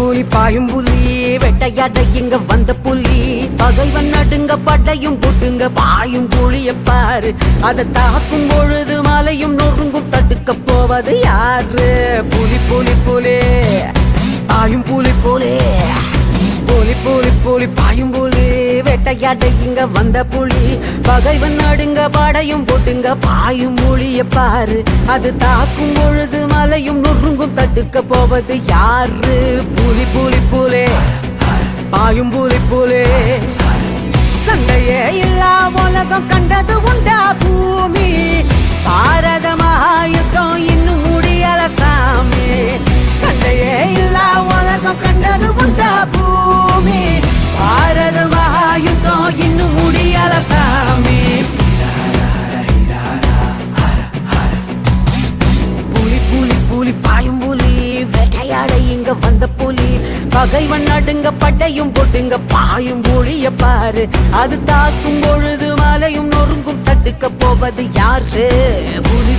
புலி பாயும் புலி வெட்டையாட இங்க வந்த புலி. பகைவன் நடுங்க படையும் புட்டுங்க பாயும் புலிய பாரு. அதை தாக்கும் பொழுது மலையும் நொறுங்கும் தடுக்க போவது யாரு? புலி புலி புலி பாயும் புலி புலி. புலி புலி புலி பாயும் புலி. வேட்டையாட இங்க வந்த புலி. பகைவன் நடுங்க படையும் போட்டுங்க பாயும் மொழிய பாரு. அது தாக்கும் பொழுது மலையும் நொறுங்கும் தட்டுக்க போவது யாரு? புலி புலி புலே. பாயும் புலி புலே. சண்டையே இல்லா உலகம் வந்த புலி. பகைவன் நடுங்க பட்டையும் பொட்டுங்க பாயும் ஒழிய பாரு. அது தாக்கும் பொழுது மலையும் நொறுங்கும் தட்டுக்க போவது யாரு? புலி.